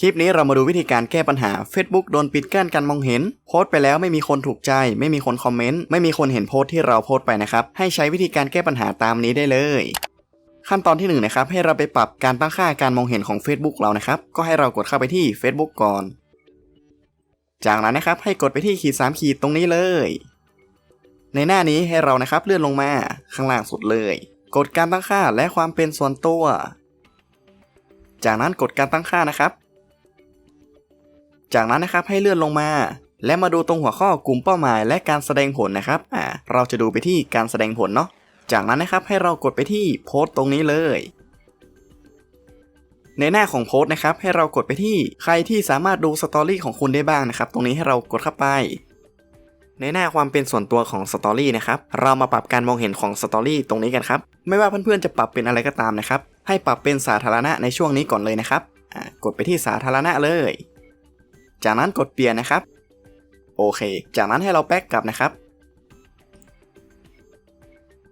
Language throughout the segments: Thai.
คลิปนี้เรามาดูวิธีการแก้ปัญหา Facebook โดนปิดกั้นการมองเห็น โพสต์ไปแล้วไม่มีคนถูกใจ ไม่มีคนคอมเมนต์ ไม่มีคนเห็นโพสต์ที่เราโพสต์ไปนะครับ ให้ใช้วิธีการแก้ปัญหาตามนี้ได้เลย ขั้นตอนที่1นงนะครับ ให้เราไปปรับการตั้งค่าการมองเห็นของ Facebook เรานะครับ ก็ให้เรากดเข้าไปที่ Facebook ก่อน จากนั้นนะครับให้กดไปที่ขีด3ขีดตรงนี้เลย ในหน้านี้ให้เรานะครับเลื่อนลงมาข้างล่างสุดเลย กดการตั้งค่าและความเป็นส่วนตัว จากนั้นกดการตั้งค่านะครับ จากนั้นนะครับให้เลื่อนลงมา และมาดูตรงหัวข้อกลุ่มเป้าหมายและการแสดงผลนะครับอ่าเราจะดูไปที่การแสดงผลเนาะจากนั้นนะครับให้เรากดไปที่โพสต์ตรงนี้เลย ในหน้าของโพสต์นะครับให้เรากดไปที่ใครที่สามารถดูสตอรี่ของคุณได้บ้างนะครับตรงนี้ให้เรากดเข้าไป ในหน้าความเป็นส่วนตัวของสตอรี่นะครับเรามาปรับการมองเห็นของสตอรี่ตรงนี้กันครับไม่ว่าเพื่อนๆจะปรับเป็นอะไรก็ตามนะครับให้ปรับเป็นสาธารณะในช่วงนี้ก่อนเลยนะครับกดไปที่สาธารณะเลย จากนั้นกดเปลี่ยนนะครับ โอเค จากนั้นให้เราแบ็กกลับนะครับ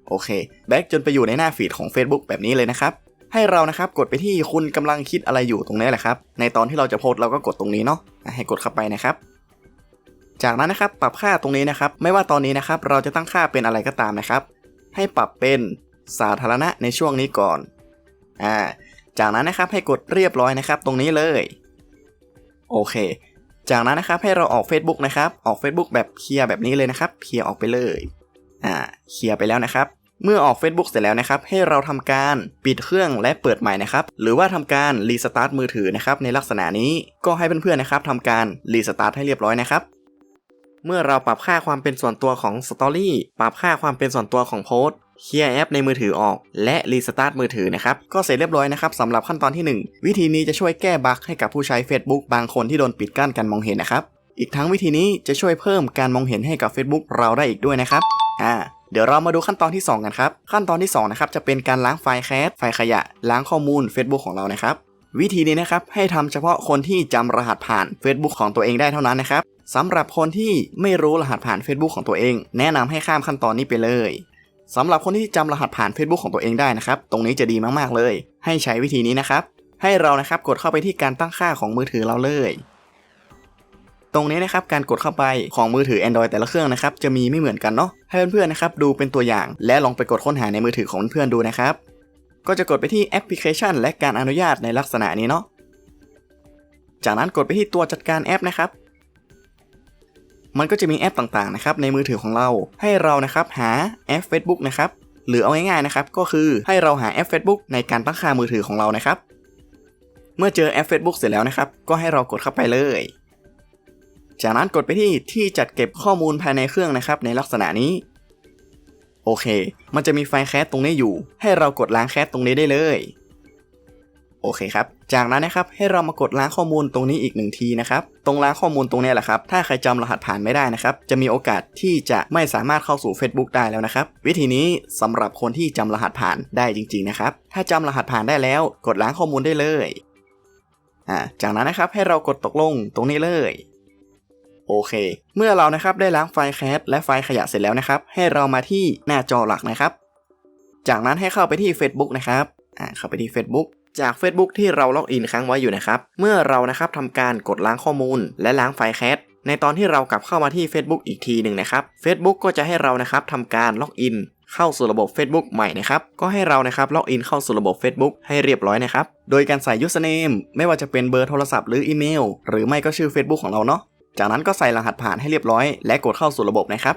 โอเค แบ็กจนไปอยู่ในหน้าฟีดของ Facebook แบบนี้เลยนะครับ ให้เรานะครับกดไปที่คุณกำลังคิดอะไรอยู่ตรงนี้แหละครับ ในตอนที่เราจะโพสเราก็กดตรงนี้เนาะ ให้กดเข้าไปนะครับ จากนั้นนะครับปรับค่าตรงนี้นะครับ ไม่ว่าตอนนี้นะครับ เราจะตั้งค่าเป็นอะไรก็ตามนะครับ ให้ปรับเป็นสาธารณะในช่วงนี้ก่อน อ่า จากนั้นนะครับให้กดเรียบร้อยนะครับ ตรงนี้เลย โอเค จากนั้นนะครับให้เราออก Facebook นะครับ ออก Facebook แบบเคลียร์แบบนี้เลยนะครับเคลียร์ออกไปเลยอ่าเคลียร์ไปแล้วนะครับ เมื่อออก Facebook เสร็จแล้วนะครับ ให้เราทำการปิดเครื่องและเปิดใหม่นะครับ หรือว่าทำการรีสตาร์ทมือถือนะครับในลักษณะนี้ก็ให้เพื่อนๆนะครับทำการรีสตาร์ทให้เรียบร้อยนะครับเมื่อเราปรับค่าความเป็นส่วนตัวของ Story ปรับค่าความเป็นส่วนตัวของโพสต์ เคลียร์แอปในมือถือออก และรีสตาร์ทมือถือนะครับ ก็เสร็จเรียบร้อยนะครับสำหรับขั้นตอนที่ 1 วิธีนี้จะช่วยแก้บั๊กให้กับผู้ใช้ Facebook บางคนที่โดนปิดกั้นการมองเห็นนะครับ อีกทั้งวิธีนี้จะช่วยเพิ่มการมองเห็นให้กับ Facebook เราได้อีกด้วยนะครับอ่าเดี๋ยวเรามาดูขั้นตอนที่ 2 กันครับ ขั้นตอนที่2นะครับจะเป็นการล้างไฟล์แคสไฟล์ขยะ ล้างข้อมูล Facebook ของเรานะครับ วิธีนี้นะครับให้ทำเฉพาะคนที่จำรหัสผ่าน Facebook ของตัวเองได้เท่านั้นนะครับสำหรับคนที่ไม่รู้รหัสผ่าน Facebook ของตัวเอง แนะนำให้ข้ามขั้นตอนนี้ไปเลย สำหรับคนที่จำรหัสผ่าน Facebook ของตัวเองได้นะครับ ตรงนี้จะดีมากๆเลย ให้ใช้วิธีนี้นะครับ ให้เรานะครับกดเข้าไปที่การตั้งค่าของมือถือเราเลย ตรงนี้นะครับการกดเข้าไปของมือถือ Android แต่ละเครื่องนะครับจะมีไม่เหมือนกันเนาะให้เพื่อนๆนะครับดูเป็นตัวอย่าง และลองไปกดค้นหาในมือถือของเพื่อนๆดูนะครับ ก็จะกดไปที่แอปพลิเคชัน และการอนุญาตในลักษณะนี้เนาะจากนั้นกดไปที่ตัวจัดการแอปนะครับ มันก็จะมีแอปต่างๆนะครับในมือถือของเราให้เรานะครับหาแอป Facebook นะครับหรือเอาง่ายๆนะครับก็คือให้เราหาแอป Facebook ในการตั้งค่ามือถือของเรานะครับ เมื่อเจอแอป Facebook เสร็จแล้วนะครับ ก็ให้เรากดเข้าไปเลย จากนั้นกดไปที่ที่จัดเก็บข้อมูลภายในเครื่องนะครับ ในลักษณะนี้ โอเค มันจะมีไฟล์แคสตรงนี้อยู่ ให้เรากดล้างแคสตรงนี้ได้เลย โอเคครับ จากนั้นนะครับให้เรามากดล้างข้อมูลตรงนี้อีกหนึ่งทีนะครับ ตรงล้างข้อมูลตรงนี้แหละครับ ถ้าใครจำรหัสผ่านไม่ได้นะครับ จะมีโอกาสที่จะไม่สามารถเข้าสู่ Facebook ได้แล้วนะครับ วิธีนี้สำหรับคนที่จำรหัสผ่านได้จริง ๆนะครับ ถ้าจำรหัสผ่านได้แล้ว กดล้างข้อมูลได้เลย อ่า จากนั้นนะครับให้เรากดตกลงตรงนี้เลยโอเค เมื่อเรานะครับได้ล้างไฟล์แคสและไฟล์ขยะเสร็จแล้วนะครับ ให้เรามาที่หน้าจอหลักนะครับ จากนั้นให้เข้าไปที่ Facebook นะครับ อ่า เข้าไปที่ Facebook จาก Facebook ที่เราล็อกอินค้างไว้อยู่นะครับ เมื่อเรานะครับทำการกดล้างข้อมูล และล้างไฟล์แคสในตอนที่เรากลับเข้ามาที่ Facebook อีกทีหนึ่งนะครับ Facebook ก็จะให้เรานะครับทำการล็อกอินเข้าสู่ระบบ Facebook ใหม่นะครับ ก็ให้เรานะครับล็อกอินเข้าสู่ระบบ Facebook ให้เรียบร้อยนะครับ โดยการใส่ username ไม่ว่าจะเป็นเบอร์โทรศัพท์หรืออีเมล หรือไม่ก็ชื่อ Facebook ของเราเนาะ จากนั้นก็ใส่รหัสผ่านให้เรียบร้อย และกดเข้าสู่ระบบนะครับ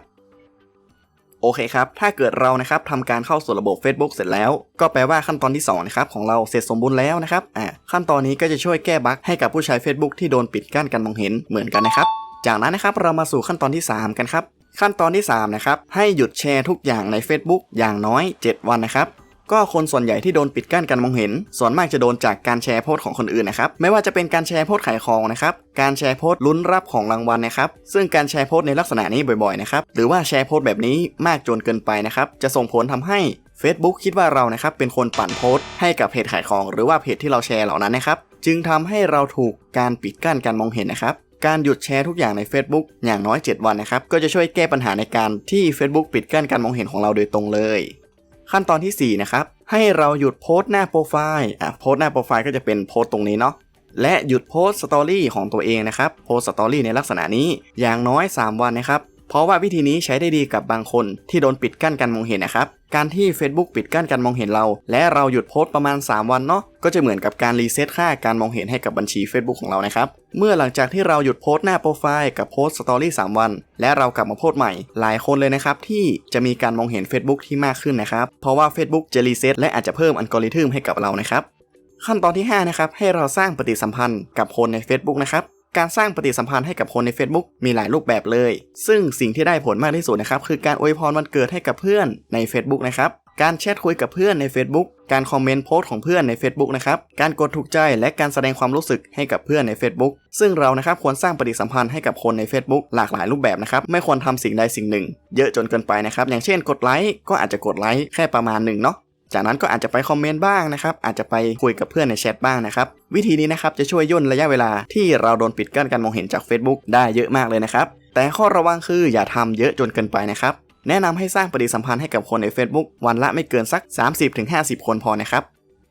โอเคครับ ถ้าเกิดเรานะครับทำการเข้าสู่ระบบ Facebook เสร็จแล้ว ก็แปลว่าขั้นตอนที่2นะครับของเราเสร็จสมบูรณ์แล้วนะครับอ่าขั้นตอนนี้ก็จะช่วยแก้บั๊กให้กับผู้ใช้ Facebook ที่โดนปิดกั้นการมองเห็นเหมือนกันนะครับ จากนั้นนะครับเรามาสู่ขั้นตอนที่ 3 กันครับ ขั้นตอนที่3นะครับให้หยุดแชร์ทุกอย่างใน Facebook อย่างน้อย 7 วันนะครับ ก็คนส่วนใหญ่ที่โดนปิดกั้นการมองเห็น ส่วนมากจะโดนจากการแชร์โพสต์ของคนอื่นนะครับไม่ว่าจะเป็นการแชร์โพสต์ขายของนะครับการแชร์โพสต์ลุ้นรับของรางวัลนะครับซึ่งการแชร์โพสต์ในลักษณะนี้บ่อยๆนะครับหรือว่าแชร์โพสต์แบบนี้มากจนเกินไปนะครับจะส่งผลทำให้ Facebook คิดว่าเรานะครับเป็นคนปั่นโพสต์ให้กับเพจขายของ หรือว่าเพจที่เราแชร์เหล่านั้นนะครับจึงทำให้เราถูกการปิดกั้นการมองเห็นนะครับการหยุดแชร์ทุกอย่างใน Facebook อย่างน้อย 7 วันนะครับ ก็จะช่วยแก้ปัญหาในการที่ Facebook ปิดกั้นการมองเห็นของเราโดยตรงเลย ขั้นตอนที่ 4 นะครับ ให้เราหยุดโพสต์หน้าโปรไฟล์อะโพสต์หน้าโปรไฟล์ก็จะเป็นโพสต์ตรงนี้เนาะและหยุดโพสต์สตอรี่ของตัวเองนะครับโพสต์สตอรี่ในลักษณะนี้อย่างน้อย 3 วันนะครับ เพราะว่าวิธีนี้ใช้ได้ดีกับบางคนที่โดนปิดกั้นการมองเห็นนะครับ การที่ Facebook ปิดกั้นการมองเห็นเรา และเราหยุดโพสต์ประมาณ 3 วันเนาะก็จะเหมือนกับการรีเซ็ตค่าการมองเห็นให้กับบัญชี Facebook ของเรานะครับ เมื่อหลังจากที่เราหยุดโพสต์หน้าโปรไฟล์กับโพสต์สตอรี่3วัน และเรากลับมาโพสต์ใหม่ หลายคนเลยนะครับ ที่จะมีการมองเห็น Facebook ที่มากขึ้นนะครับ เพราะว่า Facebook จะรีเซ็ตและอาจจะเพิ่มอัลกอริทึมให้กับเรานะครับขั้นตอนที่5นะครับให้เราสร้างปฏิสัมพันธ์กับคนใน Facebook นะครับ การสร้างปฏิสัมพันธ์ให้กับคนใน Facebook มีหลายรูปแบบเลย ซึ่งสิ่งที่ได้ผลมากที่สุดนะครับคือการอวยพรวันเกิดให้กับเพื่อนใน Facebook นะครับการแชทคุยกับเพื่อนใน Facebook การคอมเมนต์โพสต์ของเพื่อนใน Facebook นะครับ การกดถูกใจและการแสดงความรู้สึกให้กับเพื่อนใน Facebook ซึ่งเรานะครับควรสร้างปฏิสัมพันธ์ให้กับคนใน Facebook หลากหลายรูปแบบนะครับ ไม่ควรทำสิ่งใดสิ่งหนึ่ง เยอะจนเกินไปนะครับ อย่างเช่นกดไลค์ก็อาจจะกดไลค์แค่ประมาณหนึ่งเนาะ จากนั้นก็อาจจะไปคอมเมนต์บ้างนะครับ อาจจะไปคุยกับเพื่อนในแชทบ้างนะครับ วิธีนี้นะครับจะช่วยย่นระยะเวลาที่เราโดนปิดกั้นการมองเห็นจาก Facebook ได้เยอะมากเลยนะครับ แต่ข้อระวังคืออย่าทำเยอะจนเกินไปนะครับ แนะนำให้สร้างปฏิสัมพันธ์ให้กับคนใน Facebook วันละไม่เกินสัก 30-50 คนพอนะครับ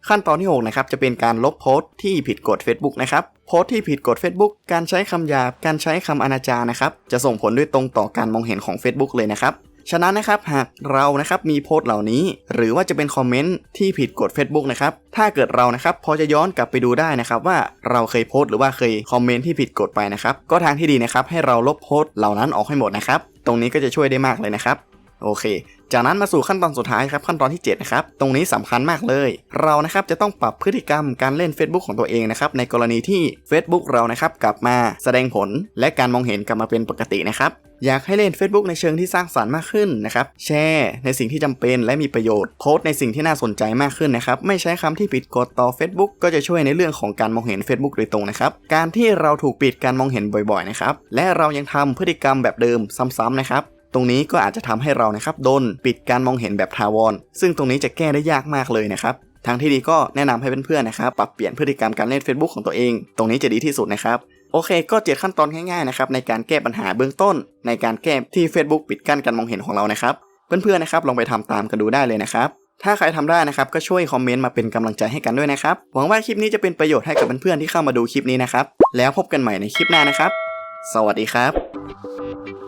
ขั้นตอนที่6นะครับจะเป็นการลบโพสต์ที่ผิดกฎ Facebook นะครับโพสต์ที่ผิดกฎ Facebook การใช้คำหยาบ การใช้คำอนาจารนะครับ จะส่งผลด้วยตรงต่อการมองเห็นของ Facebook เลยนะครับ ฉะนั้นนะครับหากเรานะครับมีโพสต์เหล่านี้ หรือว่าจะเป็นคอมเมนต์ที่ผิดกฎ Facebook นะครับถ้าเกิดเรานะครับพอจะย้อนกลับไปดูได้นะครับว่าเราเคยโพสต์หรือว่าเคยคอมเมนต์ที่ผิดกฎไปนะครับก็ทางที่ดีนะครับให้เราลบโพสต์เหล่านั้นออกให้หมดนะครับตรงนี้ก็จะช่วยได้มากเลยนะครับโอเค จากนั้นมาสู่ขั้นตอนสุดท้ายครับขั้นตอนที่7นะครับตรงนี้สำคัญมากเลย เรานะครับจะต้องปรับพฤติกรรมการเล่น Facebook ของตัวเองนะครับในกรณีที่ Facebook เรานะครับกลับมาแสดงผล และการมองเห็นกลับมาเป็นปกตินะครับอยากให้เล่น Facebook ในเชิงที่สร้างสารรค์มากขึ้นนะครับ แชร์ในสิ่งที่จำเป็นและมีประโยชน์ โพสต์ในสิ่งที่น่าสนใจมากขึ้นนะครับ ไม่ใช้คำที่ผิดกฎต่อ Facebook ก็จะช่วยในเรื่องของการมองเห็น Facebook โดยตรงนะครับ การที่เราถูกปิดการมองเห็นบ่อยๆนะครับ และเรายังทำพฤติกรรมแบบเดิมซ้ำๆนะครับ ตรงนี้ก็อาจจะทำให้เรานะครับโดนปิดการมองเห็นแบบทาวร ซึ่งตรงนี้จะแก้ได้ยากมากเลยนะครับทางที่ดีก็แนะนำให้เพื่อนๆนะครับปรับเปลี่ยนพฤติกรรมการเล่น Facebook ของตัวเอง ตรงนี้จะดีที่สุดนะครับโอเค ก็เจ็ดขั้นตอนง่ายๆนะครับในการแก้ปัญหาเบื้องต้น ในการแก้ที่ Facebook ปิดกั้นการมองเห็นของเรานะครับเพื่อนๆนะครับลองไปทำตามกันดูได้เลยนะครับถ้าใครทำได้นะครับก็ช่วยคอมเมนต์มาเป็นกำลังใจให้กันด้วยนะครับหวังว่าคลิปนี้จะเป็นประโยชน์ให้กับเพื่อนๆที่เข้ามาดูคลิปนี้นะครับแล้วพบกันใหม่ในคลิปหน้านะครับ สวัสดีครับ